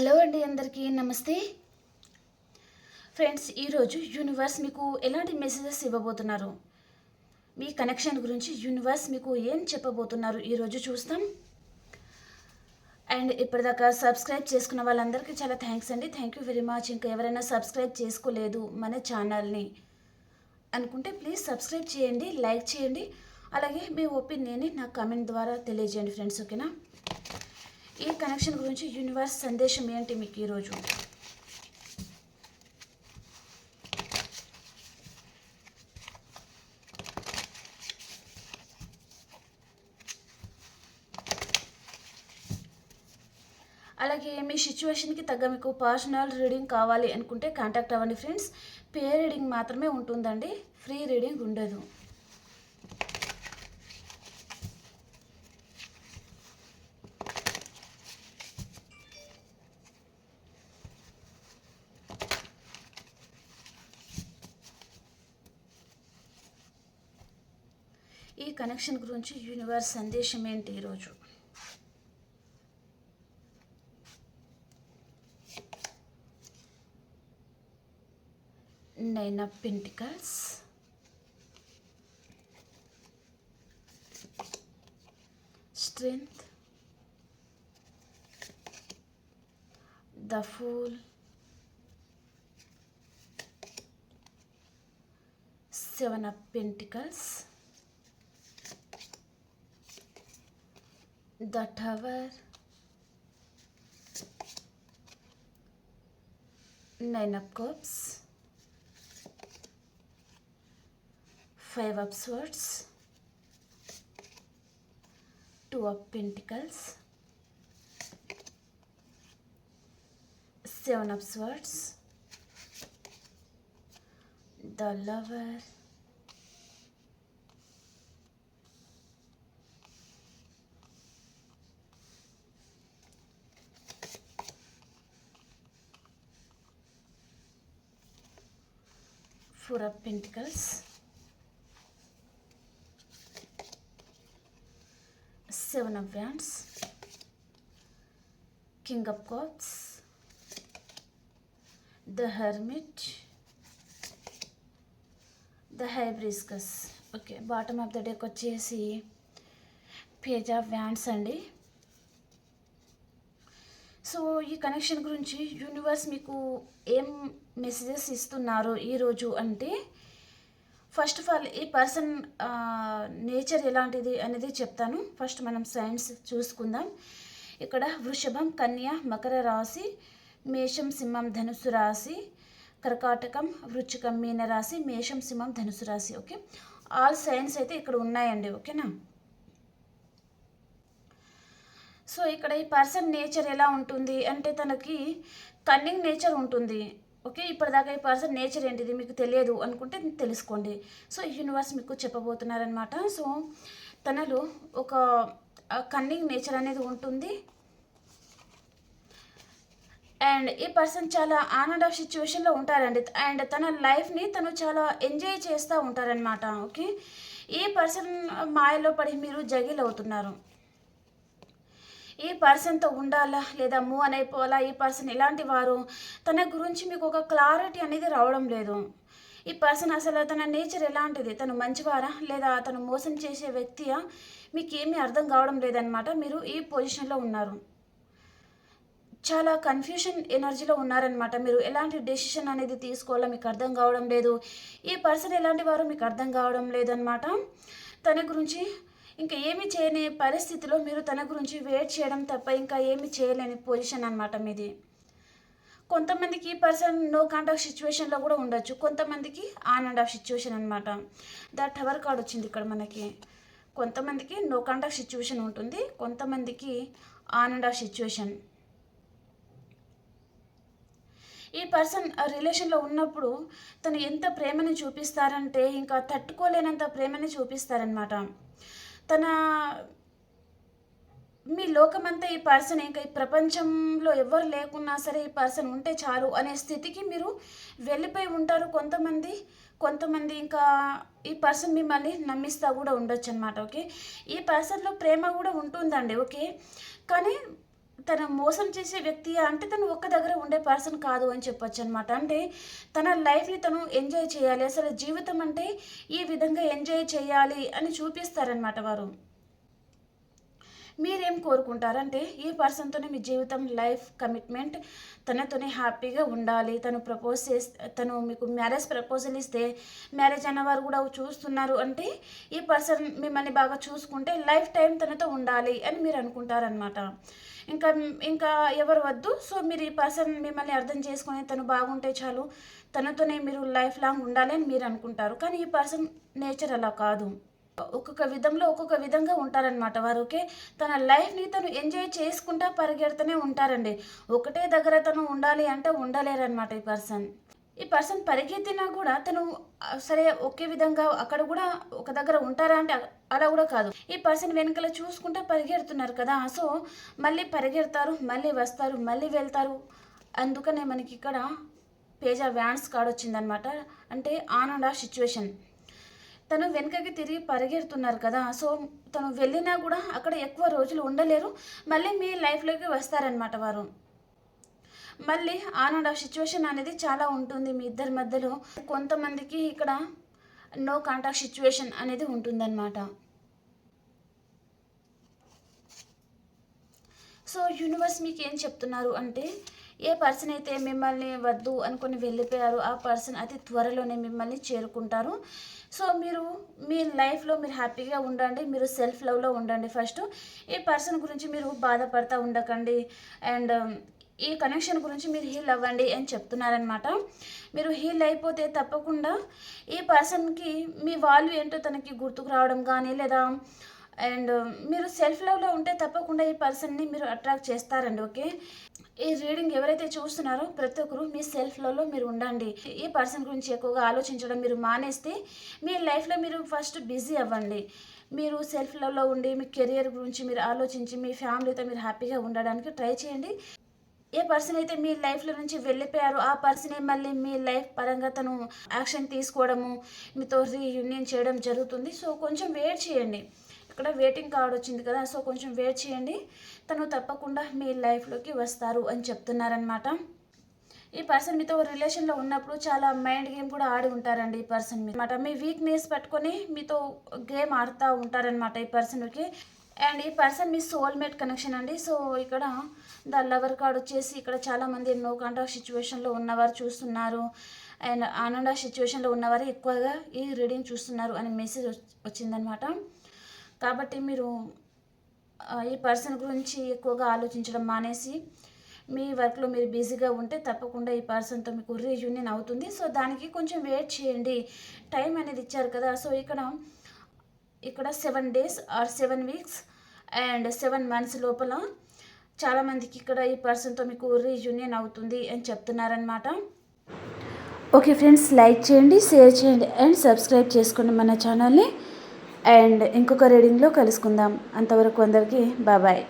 Hello అండి అందరికీ నమస్తే. ఫ్రెండ్స్ ఈరోజు యూనివర్స్ మీకు ఎలాంటి మెసేజెస్ ఇవ్వబోతున్నారు? మీ కనెక్షన్ గురించి యూనివర్స్ మీకు ఏం చెప్పబోతున్నారు ఈరోజు చూస్తాం. అండ్ ఇప్పటిదాకా సబ్స్క్రైబ్ చేసుకున్న వాళ్ళందరికీ చాలా థ్యాంక్స్ అండి. థ్యాంక్ యూ వెరీ మచ్ ఇంకా ఎవరైనా సబ్స్క్రైబ్ చేసుకోలేదు మన ఛానల్ని అనుకుంటే ప్లీజ్ సబ్స్క్రైబ్ చేయండి లైక్ చేయండి. అలాగే మీ ఒపీనియన్ని నా కామెంట్ ద్వారా తెలియజేయండి ఫ్రెండ్స్ ఓకేనా ఈ కనెక్షన్ గురించి యూనివర్స్ సందేశం ఏంటి మీకు ఈరోజు అలాగే మీ సిచ్యువేషన్కి తగ్గ మీకు పర్సనల్ రీడింగ్ కావాలి అనుకుంటే కాంటాక్ట్ అవ్వండి ఫ్రెండ్స్. పే రీడింగ్ మాత్రమే ఉంటుందండి. ఫ్రీ రీడింగ్ ఉండదు. ఈ కనెక్షన్ గురించి యూనివర్స్ సందేశం ఏంటి ఈరోజు? Nine of pentacles. Strength. The fool. Seven of pentacles. The tower. Nine of cups. Five of swords. Two of pentacles. Seven of swords. The lover four of pentacles seven of wands king of cups the hermit the hibiscus okay bottom of the deck వచ్చేసి page of wands అండి so ఈ connection గురించి universe మీకు ఏం messages ఇస్తున్నారు ఈరోజు అంటే first of all ఈ పర్సన్ నేచర్ ఎలాంటిది అనేది చెప్తాను. ఫస్ట్ మనం సైన్స్ చూసుకుందాం. ఇక్కడ వృషభం కన్య మకర రాశి మేషం సింహం ధనుసు రాశి కర్కాటకం వృచ్చికం మీన రాశి మేషం సింహం ధనుసు రాశి ఓకే? ఆల్ సైన్స్ అయితే ఇక్కడ ఉన్నాయండి ఓకేనా? సో ఇక్కడ ఈ పర్సన్ నేచర్ ఎలా ఉంటుంది అంటే తనకి కన్నింగ్ నేచర్ ఉంటుంది. ఓకే ఇప్పటిదాకా ఈ పర్సన్ నేచర్ ఏంటిది మీకు తెలియదు అనుకుంటే తెలుసుకోండి. సో యూనివర్స్ మీకు చెప్పబోతున్నారనమాట సో తనలో ఒక కన్నింగ్ నేచర్ అనేది ఉంటుంది. అండ్ ఈ పర్సన్ చాలా ఆనంద్ ఆఫ్ సిచ్యువేషన్లో ఉంటారండి. అండ్ తన లైఫ్ని తను చాలా ఎంజాయ్ చేస్తూ ఉంటారనమాట ఓకే ఈ పర్సన్ మాయలో పడి మీరు జగిల్ అవుతున్నారు. ఈ పర్సన్తో ఉండాలా లేదా మూవ్ అని అయిపోవాలా ఈ పర్సన్ ఇలాంటి వారు? తన గురించి మీకు ఒక క్లారిటీ అనేది రావడం లేదు. ఈ పర్సన్ అసలు తన నేచర్ ఎలాంటిది? తను మంచివారా? లేదా తను మోసం చేసే వ్యక్తియా? మీకు ఏమీ అర్థం కావడం లేదనమాట మీరు ఈ పొజిషన్లో ఉన్నారు. చాలా కన్ఫ్యూషన్ ఎనర్జీలో ఉన్నారనమాట మీరు ఎలాంటి డెసిషన్ అనేది తీసుకోవాలో మీకు అర్థం కావడం లేదు. ఈ పర్సన్ ఎలాంటి వారు మీకు అర్థం కావడం లేదనమాట తన గురించి ఇంకా ఏమి చేయని పరిస్థితిలో మీరు తన గురించి వెయిట్ చేయడం తప్ప ఇంకా ఏమి చేయలేని పొజిషన్ అనమాట మీది. కొంతమందికి ఈ పర్సన్ నో కాంటాక్ట్ సిచ్యువేషన్లో కూడా ఉండొచ్చు. కొంతమందికి ఆన్ అండ్ ఆఫ్ సిచ్యువేషన్ అనమాట ద టవర్ కార్డ్ వచ్చింది ఇక్కడ మనకి. కొంతమందికి నో కాంటాక్ట్ సిచ్యువేషన్ ఉంటుంది. కొంతమందికి ఆన్ అండ్ ఆఫ్ సిచ్యువేషన్ ఈ పర్సన్ రిలేషన్లో ఉన్నప్పుడు తను ఎంత ప్రేమని చూపిస్తారంటే ఇంకా తట్టుకోలేనంత ప్రేమని చూపిస్తారనమాట తన మీ లోకమంతా ఈ పర్సన్ ఇంకా ఈ ప్రపంచంలో ఎవరు లేకున్నా సరే ఈ పర్సన్ ఉంటే చాలు అనే స్థితికి మీరు వెళ్ళిపోయి ఉంటారు కొంతమంది. కొంతమంది ఇంకా ఈ పర్సన్ మిమ్మల్ని నమ్మిస్తా కూడా ఉండొచ్చు అనమాట ఓకే? ఈ పర్సన్లో ప్రేమ కూడా ఉంటుందండి ఓకే? కానీ తన మోసం చేసే వ్యక్తి అంటే తను ఒక్క దగ్గర ఉండే పర్సన్ కాదు అని చెప్పొచ్చు అనమాట అంటే తన లైఫ్ని తను ఎంజాయ్ చేయాలి అసలు జీవితం అంటే ఈ విధంగా ఎంజాయ్ చేయాలి అని చూపిస్తారనమాట వారు. మీరేం కోరుకుంటారంటే ఈ పర్సన్తోనే మీ జీవితం లైఫ్ కమిట్మెంట్ తనతోనే హ్యాపీగా ఉండాలి. తను ప్రపోజ్ చేస్తే తను మీకు మ్యారేజ్ ప్రపోజల్ ఇస్తే మ్యారేజ్ అన్నవారు కూడా చూస్తున్నారు అంటే ఈ పర్సన్ మిమ్మల్ని బాగా చూసుకుంటే లైఫ్ టైం తనతో ఉండాలి అని మీరు అనుకుంటారనమాట ఇంకా ఇంకా ఎవరు వద్దు. సో మీరు ఈ పర్సన్ మిమ్మల్ని అర్థం చేసుకొని తను బాగుంటే చాలు. తనతోనే మీరు లైఫ్ లాంగ్ ఉండాలి అని మీరు అనుకుంటారు. కానీ ఈ పర్సన్ నేచర్ అలా కాదు. ఒక్కొక్క విధంలో ఒక్కొక్క విధంగా ఉంటారనమాట వారు ఓకే? తన లైఫ్ని తను ఎంజాయ్ చేసుకుంటా పరిగెడుతూనే ఉంటారండి. ఒకటే దగ్గర తను ఉండాలి అంటే ఉండలేరనమాట ఈ పర్సన్. ఈ పర్సన్ పరిగెత్తినా కూడా తను సరే ఒకే విధంగా అక్కడ కూడా ఒక దగ్గర ఉంటారా అంటే అలా కూడా కాదు. ఈ పర్సన్ వెనకాల చూసుకుంటే పరిగెడుతున్నారు కదా. సో మళ్ళీ పరిగెడతారు మళ్ళీ వస్తారు మళ్ళీ వెళ్తారు. అందుకనే మనకి ఇక్కడ పేజా వ్యాన్స్ కార్డ్ వచ్చిందనమాట అంటే ఆన్ అండ్ సిచ్యువేషన్ తను వెనకకి తిరిగి పరిగెడుతున్నారు కదా. సో తను వెళ్ళినా కూడా అక్కడ ఎక్కువ రోజులు ఉండలేరు. మళ్ళీ మీ లైఫ్లోకి వస్తారనమాట వారు. మళ్ళీ ఆన్ అండ్ ఆఫ్ సిచ్యువేషన్ అనేది చాలా ఉంటుంది మీ ఇద్దరి మధ్యలో. కొంతమందికి ఇక్కడ నో కాంటాక్ట్ సిచ్యువేషన్ అనేది ఉంటుందన్నమాట. సో యూనివర్స్ మీకు ఏం చెప్తున్నారు అంటే ఏ పర్సన్ అయితే మిమ్మల్ని వద్దు అనుకుని వెళ్ళిపోయారు ఆ పర్సన్ అతి త్వరలోనే మిమ్మల్ని చేరుకుంటారు. సో మీరు మీ లైఫ్లో మీరు హ్యాపీగా ఉండండి మీరు సెల్ఫ్ లవ్లో ఉండండి. ఫస్ట్ ఈ పర్సన్ గురించి మీరు బాధపడతా ఉండకండి. అండ్ ఈ కనెక్షన్ గురించి మీరు హీల్ అవ్వండి అని చెప్తున్నారనమాట మీరు హీల్ అయిపోతే తప్పకుండా ఈ పర్సన్కి మీ వాల్యూ ఏంటో తనకి గుర్తుకు రావడం కానీ లేదా అండ్ మీరు సెల్ఫ్ లవ్లో ఉంటే తప్పకుండా ఈ పర్సన్ని మీరు అట్రాక్ట్ చేస్తారండి ఓకే ఈ రీడింగ్ ఎవరైతే చూస్తున్నారో ప్రతి ఒక్కరు మీ సెల్ఫ్ లవ్లో మీరు ఉండండి. ఈ పర్సన్ గురించి ఎక్కువగా ఆలోచించడం మీరు మానేస్తే మీ లైఫ్లో మీరు ఫస్ట్ బిజీ అవ్వండి. మీరు సెల్ఫ్ లవ్లో ఉండి మీ కెరియర్ గురించి మీరు ఆలోచించి మీ ఫ్యామిలీతో మీరు హ్యాపీగా ఉండడానికి ట్రై చేయండి. ఏ పర్సన్ అయితే మీ లైఫ్లో నుంచి వెళ్ళిపోయారో ఆ పర్సనే మళ్ళీ మీ లైఫ్ పరంగా తను యాక్షన్ తీసుకోవడము మీతో రీయూనియన్ చేయడం జరుగుతుంది. సో కొంచెం వెయిట్ చేయండి. ఇక్కడ వెయిటింగ్ కార్డ్ వచ్చింది కదా సో కొంచెం వెయిట్ చేయండి. తను తప్పకుండా మీ లైఫ్లోకి వస్తారు అని చెప్తున్నారనమాట ఈ పర్సన్ మీతో రిలేషన్లో ఉన్నప్పుడు చాలా మైండ్ గేమ్ కూడా ఆడి ఉంటారండి ఈ పర్సన్ అనమాట మీ వీక్నెస్ పట్టుకొని మీతో గేమ్ ఆడుతూ ఉంటారనమాట ఈ పర్సన్కి అండ్ ఈ పర్సన్ మీ సోల్మేట్ కనెక్షన్ అండి. సో ఇక్కడ ద లవర్ కార్డ్ వచ్చేసి ఇక్కడ చాలామంది నో కాంటాక్ట్ సిచ్యువేషన్లో ఉన్నవారు చూస్తున్నారు. అండ్ ఆనంద సిచ్యువేషన్లో ఉన్నవారు ఎక్కువగా ఈ రీడింగ్ చూస్తున్నారు అనే మెసేజ్ వచ్చిందనమాట కాబట్టి మీరు ఈ పర్సన్ గురించి ఎక్కువగా ఆలోచించడం మానేసి మీ వర్క్లో మీరు బిజీగా ఉంటే తప్పకుండా ఈ పర్సన్తో మీకు రీయూనియన్ అవుతుంది. సో దానికి కొంచెం వెయిట్ చేయండి. టైం అనేది ఇచ్చారు కదా. సో ఇక్కడ ఇక్కడ seven days or seven weeks and seven months లోపల చాలామందికి ఇక్కడ ఈ పర్సన్తో మీకు రీయూనియన్ అవుతుంది అని చెప్తున్నారనమాట ఓకే ఫ్రెండ్స్ లైక్ చేయండి షేర్ చేయండి అండ్ సబ్స్క్రైబ్ చేసుకోండి మన ఛానల్ని. అండ్ ఇంకొక రీడింగ్లో కలుసుకుందాం. అంతవరకు అందరికీ బాబాయ్